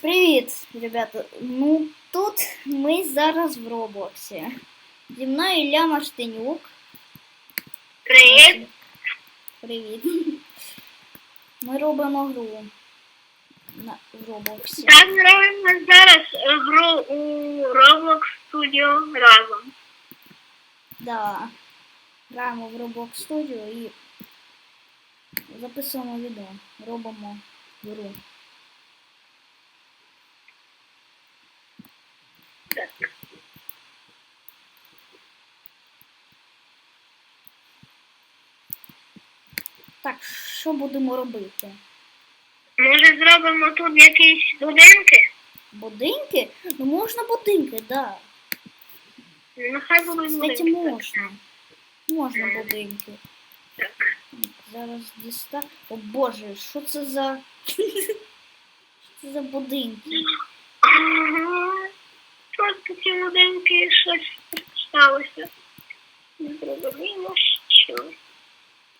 Привіт, ребята. Ну тут ми зараз в Роблоксі. Зі мною Ілля Марштинюк. Привіт. Привіт. Ми робимо гру на в Роблоксі. Так, робимо зараз гру у Roblox Studio разом. Да. Граємо в Roblox Studio і записуємо відео. Робимо гру. Так. Так, що будемо робити? Може зробимо тут якісь будинки? Будинки? Ну можна будинки, да. Ну, хай будуть Кстати, будинки. можна. Можна будинки. Так. Зараз діста. О боже, що це за. Що це за будинки? Ці будинки щось сталося. Не зрозуміло, що.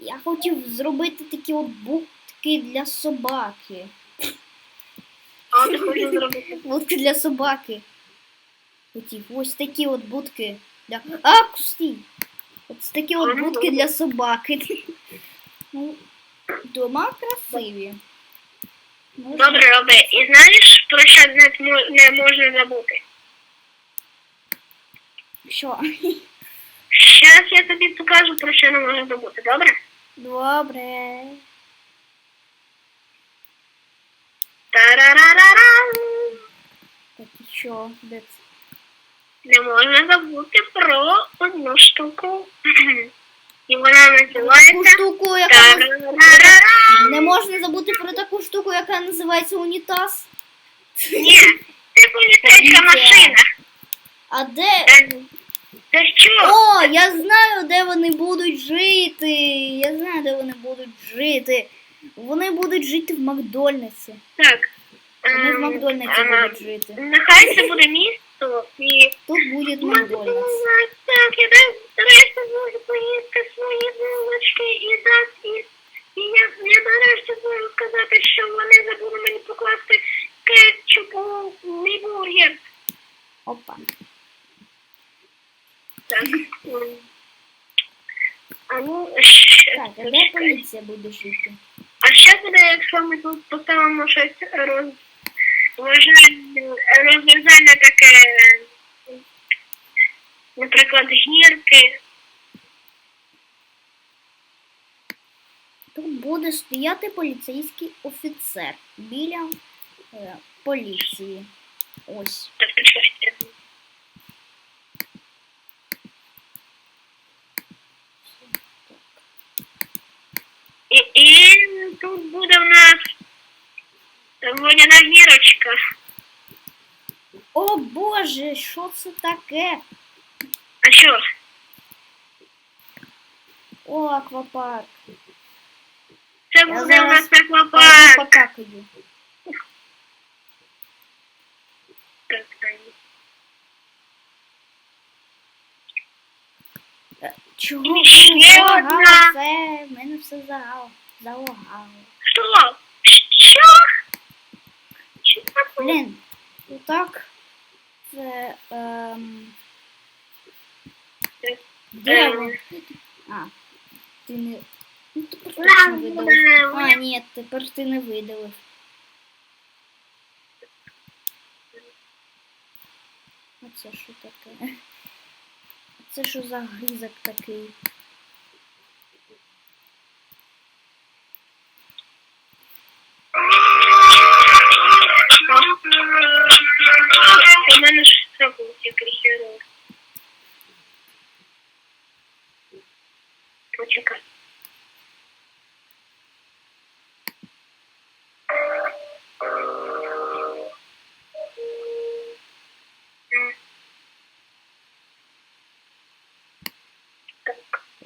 Я хотів зробити такі от будки для собаки. А ти хочеш зробити? Будки для собаки. Хотів. Ось такі от будки для. А, кусти! Ось такі от будки для собаки. Ну, дома красиві. Добре, роби. І знаєш, про що не можна забути? Що? Зараз я тобі покажу, про що не можна забути, добре? Добре. Тарарарарам. Так і що? Де це? Не можна забути про одну штуку. І вона Таку називається штуку, яка Тарарарарам. не можна забути про таку штуку, яка називається унітаз. Ні, це поліцейська машина. А де? Е, Це що? О, я знаю, де вони будуть жити. Я знаю, де вони будуть жити. Вони будуть жити в Макдональдсі. Так. Вони в ем, Макдональдсі будуть жити. Нехай це буде місто і Тут буде Макдональдс. Так, я нарешті зможу поїсти свої булочки і так, і, і я, я нарешті зможу сказати, що вони забули мені покласти кетчуп у мій бургер. Опа. Так. м. А ну, щ- Так, а де почекай. поліція буде жити? А що буде, якщо ми тут поставимо щось роз... розв'язання- розв'язання таке, наприклад, гірки? Тут буде стояти поліцейський офіцер біля е, поліції. Ось. І, і тут буде в нас водяна гірочка. О Боже, що це таке? А що? О, аквапарк. Це Я буде в зараз нас Я аквапарк. покакаю. Так, так. Чого І ще ви залагали одна. все? В мене все залагало. Залагало. Що? Що? Що таке? Блін, отак це. Ем... Де Ем. ви? А, ти не. Ну ти просто не видалив. А, ні, тепер ти не видалив. А це що таке? Це що за гризок такий?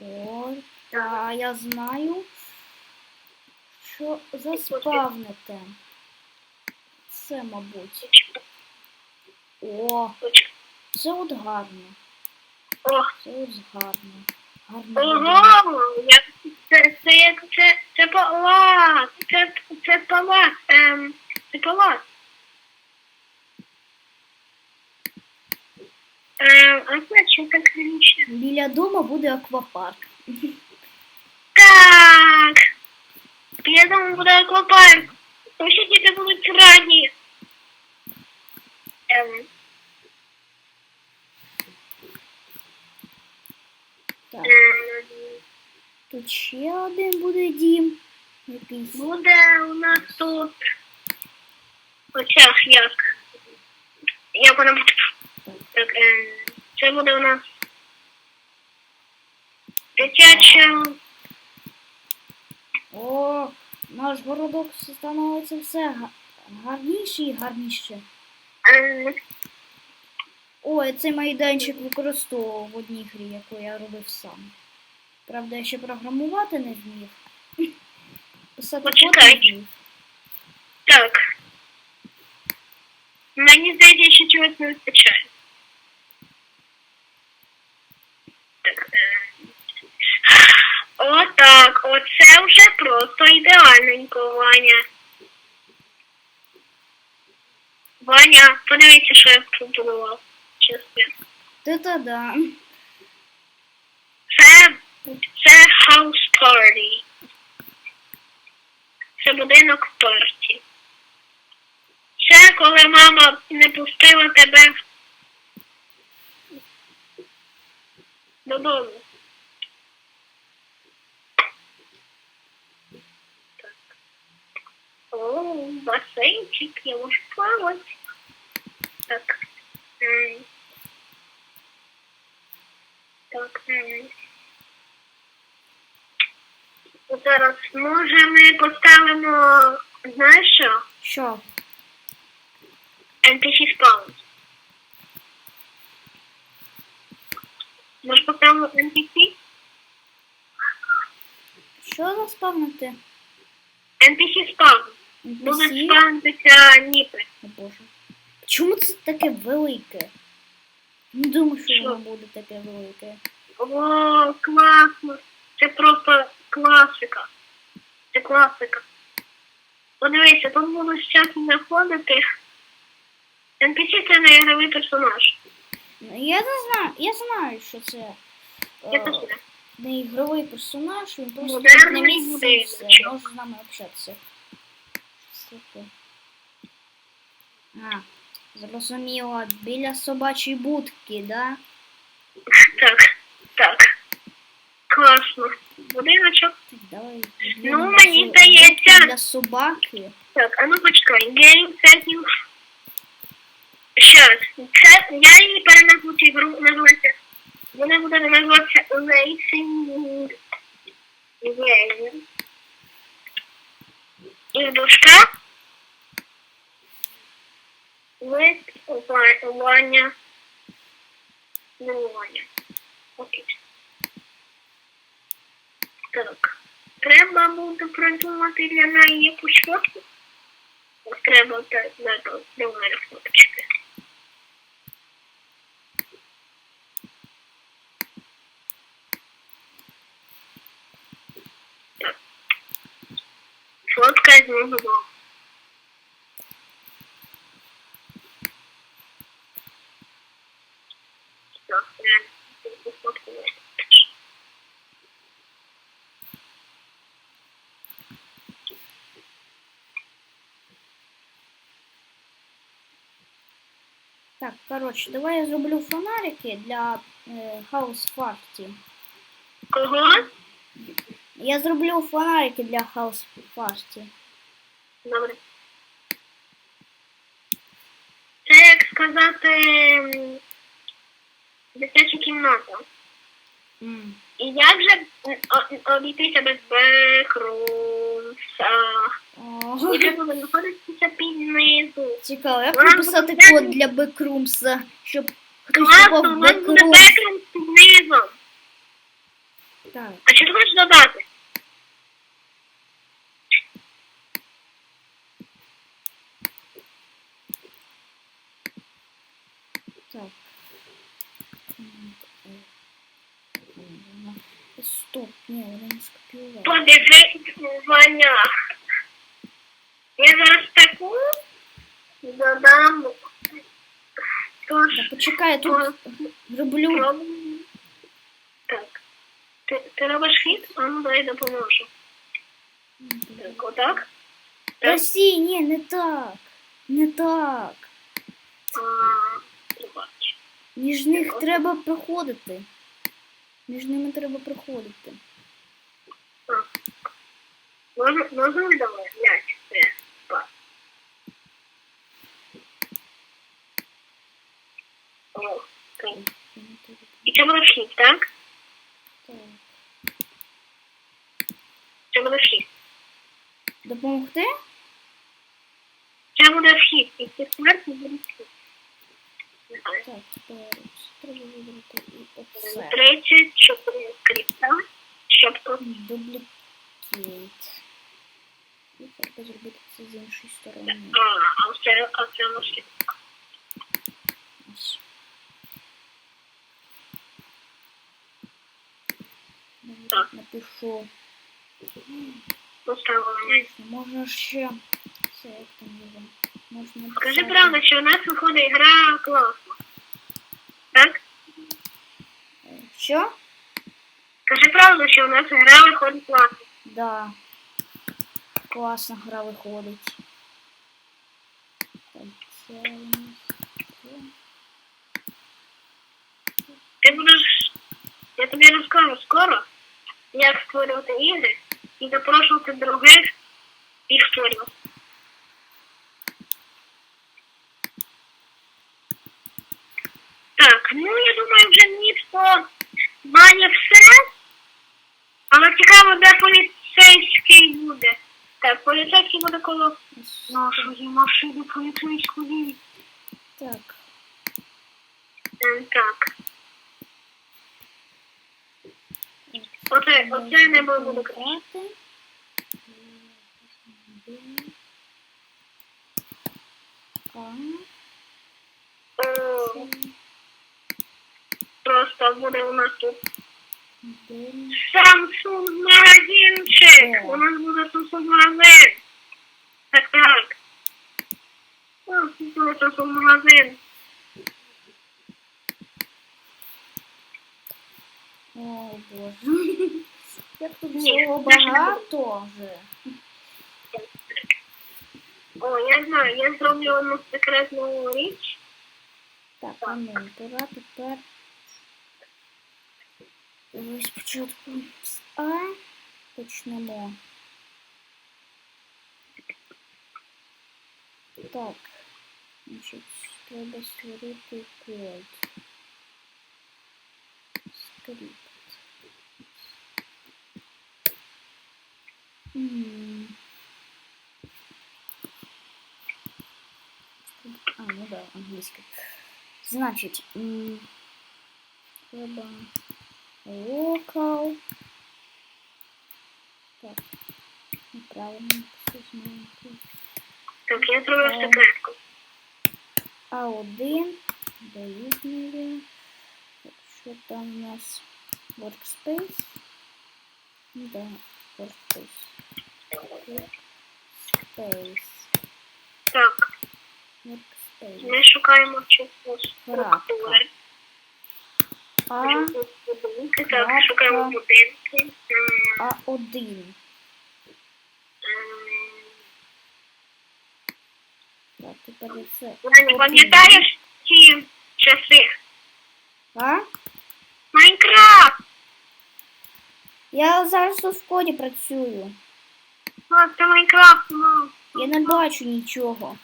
О, та я знаю, що заспавните. Це, мабуть. О, це от гарно. О, Це от гарно. Ого, це, це це, це палац, це, це палац, ем, це палац. Біля дому буде аквапарк. Так. Я думаю, буде аквапарк. Усі діти будуть раді. Ем, Так, ем, тут ще один буде дім. Якийсь. буде у нас тут. Оця як. Як вона буде. Так, це буде у нас. Дитяча. О, наш городок становиться все гарніше і гарніше. Ем, О, я цей майданчик використовував в одній грі, яку я робив сам. Правда, я ще програмувати не вмів. Писати код не вмів. Так. Мені здається, що чогось не вистачає. Так. е. Отак, оце вже просто ідеальненько, Ваня. Ваня, подивіться, що я побудував. Чесно. Та-та-да. Це, це house party. Це будинок парті. Це коли мама не пустила тебе додому. О, басейнчик, я можу плавати. Так. Так. Зараз може ми поставимо, знаєш що? Що? NPC spawn. Може поставимо NPC? Що заспавнити? NPC spawn. Будуть спавнитися ніпи. О боже. Чому це таке велике? Не думаю, що воно буде таке велике. О, класно. Це просто класика. Це класика. Подивися, тут будуть зараз знаходити. NPC це не ігровий персонаж. Ну, Я не знаю, я знаю, що це Я е, теж знаю. не ігровий персонаж, він просто Модерний тут на місці все, може з нами общатися. Що? А, зрозуміло, біля собачої будки, да? Так, так. Класно. Будиночок. Так, давай. Ну, відведемо мені цю здається. Для собаки. Так, а ну почекай. Game setting. Щас. Це я її переназву цю гру називається. Вона буде називатися Racing Game. І в дужках with Ваня. Ну, Ваня. Окей. Так. Треба буде придумати для неї якусь фотку. Треба до мене фоточки. Фотка з мого дому. Так, я цю фотку не Так, коротше, давай я зроблю фонарики для е, хаус парті. Кого? Я зроблю фонарики для хаус парті. Добре. Це як сказати дитяча кімната. М. І як же м, обійтися без бекрумса? О, І треба під низу. Цікаво, як Вона написати буде код для бекрумса, щоб хтось Класно, у в нас буде бекрумс під низом. Так, А що ти хочеш додати? так. Стоп, ні, вони не скопіювали. Подиви, Ваня. Я зараз таку додам Тож, Та почекай, я тут роблю. Так. Ти, ти робиш хід? А ну дай допоможу. Так, отак. Та сі, ні, не так. Не так. А, пробач. Між них треба проходити. Між ними треба проходити. Можна, можна давай, м'яч. Це, пас. О, так. Вхід, так? Буде вхід. Допомогти? Це буде вхід. І буде вхід. Не знаю. Так, треба вибрати і оце. 34 кріпта, щоб тут Дублікейт. І треба зробити це з іншої сторони. А, а це, а це наш Ось. Навіть Так. Напишу. поставлення. Можна ще. Це як там його? Можна Скажи написати. правду, що у нас виходить гра класно. Так? Що? Скажи правду, що у нас гра виходить класно. Да. Класна гра виходить. Так, це у нас це. Ти будеш. Я тобі розкажу скоро, як створювати ігри і запрошувати других їх створювати. Так, ну я думаю, вже по бані все. Але цікаво, де поліцейський буде. Так, поліцейський буде коло нашої машини поліцейської. Так. Е, Так. так. Оце, оце не краще. Грати. А, Просто буде у нас тут. Samsung магазинчик. У нас буде Samsung магазин. Так, так. О, тут буде Samsung магазин. О, боже. Як тут всього багато вже. О, я знаю, я зроблю одну секретну річ. Так, а ну, пора тепер. Ось спочатку з А почнемо. Так, значить, треба створити код. Скрипт. А, ну да, англійська. Значить, м, треба local. Так, неправильно все знаєте. Так, я зроблю Е. секретку. А1 дорівнює. Так, Що там у нас? Workspace. Ну Да, workspace. Workspace. Так, Workspace. ми шукаємо число структури. А, Будинки, крапка. так, шукаємо будинки. А1. Так, тепер це. Пам'ятаєш ті часи? А? Майнкрафт! Я зараз в коді працюю. А, це Майнкрафт, ну. Я не бачу нічого.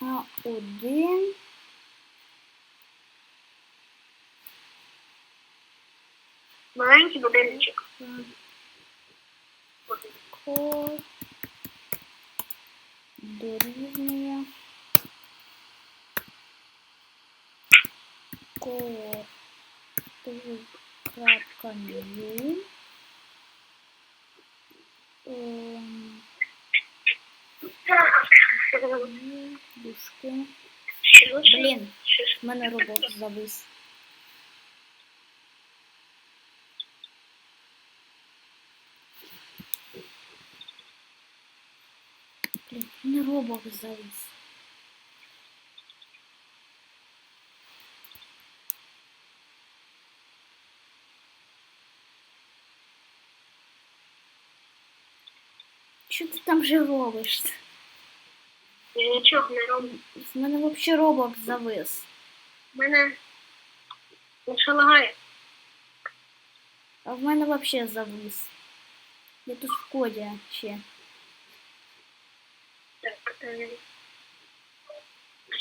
А1. Маленький будиночок. Дорівнює код крапка new Ем, що? Блін, в мене робот завис. В завис. Що ти там же робиш? Я нічого не роблю. В мене взагалі робот завис. Мене лише лагає. А в мене взагалі завис. Я тут в коді ще.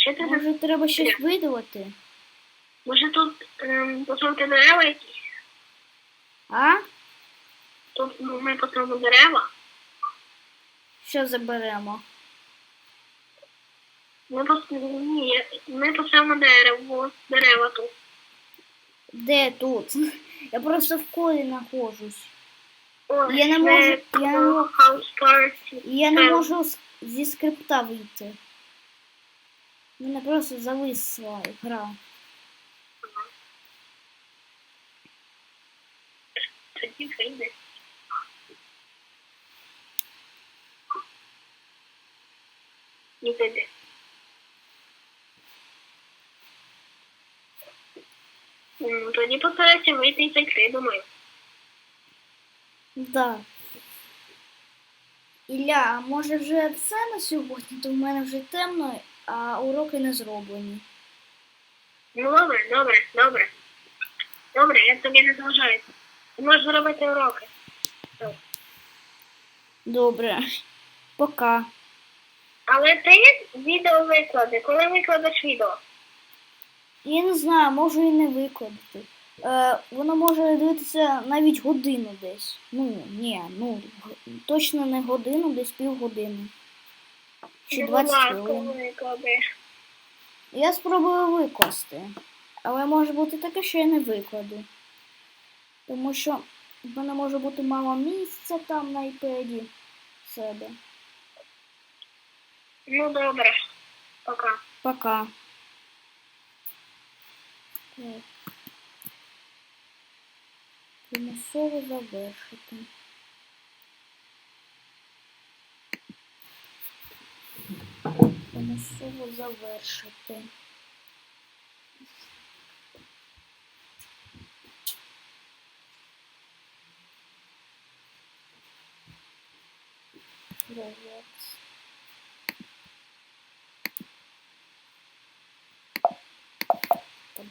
Ти Може треба щось видалити? Може тут ем, посунути дерева якісь? А? Тут ну, ми посунемо дерева. Що заберемо? Ми пос... Ні, ми посунемо дерево, дерева тут. Де тут? Я просто в колі знаходжусь. О, Я не можу- я не я не можу зі скрипта вийти. Мене просто зависла гра. Тоді вийде. Не вийде. Тоді постарайся вийти і зайти, думаю. Да. Ілля, а може вже все на сьогодні, то в мене вже темно, а уроки не зроблені. Ну добре, добре, добре. Добре, я тобі не заважаю. Ти можеш зробити уроки. Добре. Пока. Але ти відео виклади. Коли викладеш відео? Я не знаю, можу і не викладати. Е, воно може дивитися навіть годину десь. Ну, ні, ну точно не годину, десь півгодини. Чи Ну, 20 хвилин. Я спробую викласти. Але може бути таке, що я не викладу. Тому що в мене може бути мало місця там на iPad себе. Ну добре. Пока. Пока. Так. Примусово завершити. Примусово завершити. Roblox. Та